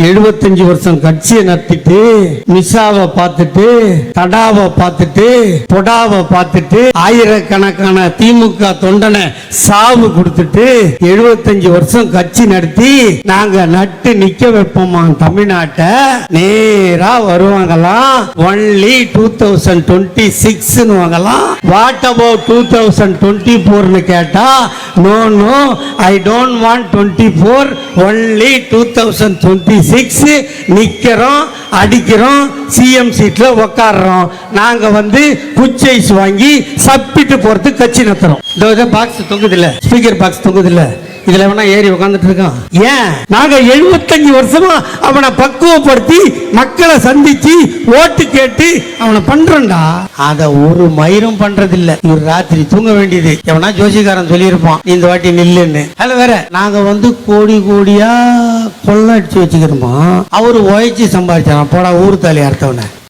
எழுபத்தஞ்சு வருஷம் கட்சியை நடத்திட்டு மிஷாவை பார்த்துட்டு தடாவை பார்த்துட்டு பொடாவை பார்த்துட்டு ஆயிரக்கணக்கான திமுக தொண்டனை சாவு கொடுத்துட்டு எழுபத்தஞ்சு வருஷம் கட்சி நடத்தி நாங்க நட்டு நிக்க வைப்போமா தமிழ்நாட்டை? நேரா வருவாங்களாம். Only two thousand twenty six வாங்கலாம் what about two thousand twenty ஃபோர்னு கேட்டா no no I don't want twenty four only two thousand twenty six நிற்கிறோம் அடிக்கிறோம் சிஎம் சீட்ல உக்காடுறோம் நாங்க வந்து குச்சைஸ் வாங்கி சப்பிட்டு போறதுக்கு கட்சி நடத்துறோம். இந்த பாக்ஸ் தொங்குதில்ல. ஸ்பீக்கர் பாக்ஸ் தொங்குதில்ல. இதுல வேணா ஏறி உட்காந்துட்டு இருக்கான்? ஏன்? நாங்க எழுபத்தஞ்சு வருஷமா அவனை பக்குவப்படுத்தி மக்களை சந்திச்சு ஓட்டு கேட்டு அவனை பண்றோம்டா. அத ஒரு மயிரும் பண்றது இல்ல இவர் ராத்திரி தூங்க வேண்டியது. எவனா ஜோசிகாரன் சொல்லியிருப்பான் நீ இந்த வாட்டி நில்லுன்னு. அதுல வேற நாங்க வந்து கோடி கோடியா கொள்ளடிச்சு வச்சுக்கிறோமா அவரு உழைச்சி சம்பாதிச்சான் போடா ஊர் தாலி அர்த்தவனை